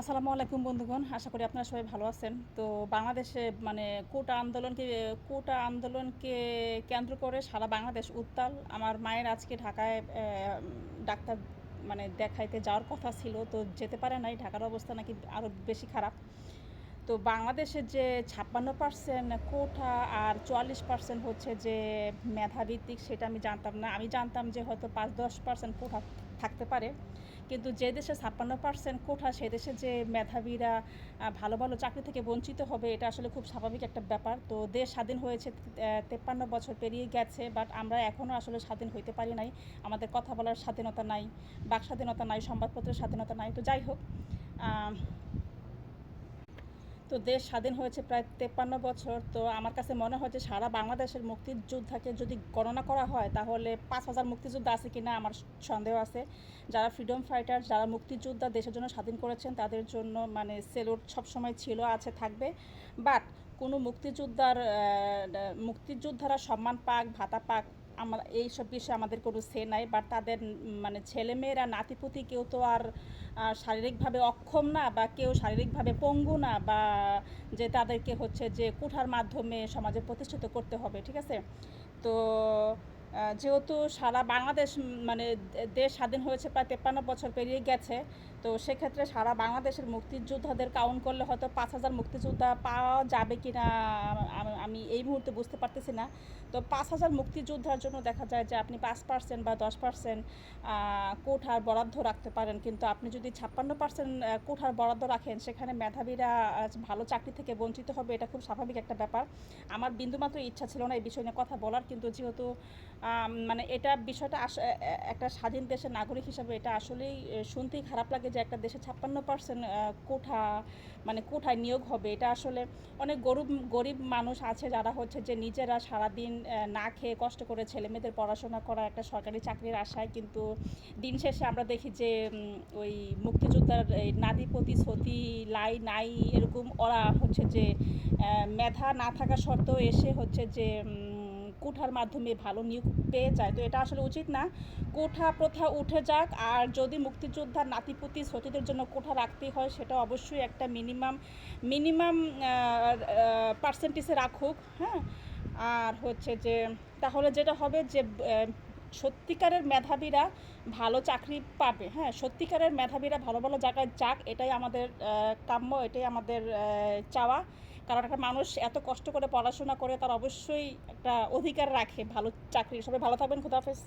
আসসালামু আলাইকুম বন্ধুগণ, আশা করি আপনারা সবাই ভালো আছেন। তো বাংলাদেশে মানে কোটা আন্দোলনকে কোটা আন্দোলনকে কেন্দ্র করে সারা বাংলাদেশ উত্তাল। আমার মায়ের আজকে ঢাকায় ডাক্তার মানে দেখাইতে যাওয়ার কথা ছিল, তো যেতে পারে নাই। ঢাকার অবস্থা নাকি আরও বেশি খারাপ। তো বাংলাদেশের যে ছাপ্পান্ন পার্সেন্ট কোটা আর চুয়াল্লিশ পার্সেন্ট হচ্ছে যে মেধাভিত্তিক, সেটা আমি জানতাম না। আমি জানতাম যে হয়তো পাঁচ দশ পার্সেন্ট কোটা থাকতে পারে। কিন্তু যে দেশে ছাপ্পান্ন পার্সেন্ট কোঠা সে দেশে যে মেধাবীরা ভালো ভালো চাকরি থেকে বঞ্চিত হবে, এটা আসলে খুব স্বাভাবিক একটা ব্যাপার। তো দেশ স্বাধীন হয়েছে তেপ্পান্ন বছর পেরিয়ে গেছে বাট আমরা এখনও আসলে স্বাধীন হইতে পারি নাই। আমাদের কথা বলার স্বাধীনতা নাই, বাক স্বাধীনতা নাই, সংবাদপত্রের স্বাধীনতা নাই। তো যাই হোক তো দেশ স্বাধীন হয়েছে প্রায় তেপ্পান্ন বছর। তো আমার কাছে মনে হয় যে সারা বাংলাদেশের মুক্তিযোদ্ধাকে যদি গণনা করা হয়, তাহলে পাঁচ হাজার মুক্তিযোদ্ধা আছে কিনা আমার সন্দেহ আছে। যারা ফ্রিডম ফাইটার যারা মুক্তিযোদ্ধা দেশের জন্য স্বাধীন করেছেন, তাদের জন্য মানে সেলুট সবসময় ছিল, আছে, থাকবে। বাট কোনো মুক্তিযোদ্ধার মুক্তিযোদ্ধারা সম্মান পাক, ভাতা পাক আমার এইসব বিষয়ে আমাদের কোনো সে নাই বা তাদের মানে ছেলেমেয়েরা, নাতিপুতি কেউ তো আর শারীরিকভাবে অক্ষম না, বা কেউ শারীরিকভাবে পঙ্গু না, বা যে তাদেরকে হচ্ছে যে কুঠার মাধ্যমে সমাজে প্রতিষ্ঠিত করতে হবে, ঠিক আছে? তো যেহেতু সারা বাংলাদেশ মানে দেশ স্বাধীন হয়েছে প্রায় তেপ্পান্ন বছর পেরিয়ে গেছে, তো সেক্ষেত্রে সারা বাংলাদেশের মুক্তিযোদ্ধাদের কাউন্ট করলে হয়তো পাঁচ হাজার মুক্তিযোদ্ধা পাওয়া যাবে কি না আমি এই মুহূর্তে বুঝতে পারতেছি না। তো পাঁচ হাজার মুক্তিযোদ্ধার জন্য দেখা যায় যে আপনি পাঁচ পার্সেন্ট বা দশ পার্সেন্ট কোঠার বরাদ্দ রাখতে পারেন, কিন্তু আপনি যদি ছাপ্পান্ন পার্সেন্ট কোঠার বরাদ্দ রাখেন, সেখানে মেধাবীরা ভালো চাকরি থেকে বঞ্চিত হবে, এটা খুব স্বাভাবিক একটা ব্যাপার। আমার বিন্দুমাত্র ইচ্ছা ছিল না এই বিষয় নিয়ে কথা বলার, কিন্তু যেহেতু মানে এটা বিষয়টা একটা স্বাধীন দেশের নাগরিক হিসাবে এটা আসলেই শুনতেই খারাপ লাগে যে একটা দেশে ছাপ্পান্ন পার্সেন্ট কোঠা মানে কোঠায় নিয়োগ হবে। এটা আসলে অনেক গরিব গরিব মানুষ আছে যারা হচ্ছে যে নিজেরা সারাদিন না খেয়ে কষ্ট করে ছেলে মেয়েদের পড়াশোনা করা একটা সরকারি চাকরির আশায়, কিন্তু দিন শেষে আমরা দেখি যে ওই মুক্তিযোদ্ধার নাদিপতি সতী লাই, নাই এরকম ওরা হচ্ছে যে মেধা না থাকা সত্ত্বেও এসে হচ্ছে যে কোঠার মাধ্যমে ভালো নিয়োগ পেয়ে যায়। তো এটা আসলে উচিত না। কোঠা প্রথা উঠে যাক, আর যদি মুক্তিযোদ্ধার নাতিপুতি সতীদের জন্য কোঠা রাখতে হয়, সেটা অবশ্যই একটা মিনিমাম মিনিমাম পার্সেন্টেজে রাখুক হ্যাঁ? আর হচ্ছে যে, তাহলে যেটা হবে যে সত্যিকারের মেধাবীরা ভালো চাকরি পাবে হ্যাঁ সত্যিকারের মেধাবীরা ভালো ভালো জায়গায় যাক, এটাই আমাদের কাম্য, এটাই আমাদের চাওয়া। কারণ একটা মানুষ এত কষ্ট করে পড়াশোনা করে তার অবশ্যই একটা অধিকার রাখে ভালো চাকরি, সবাই ভালো থাকবেন খুদাহাফেজ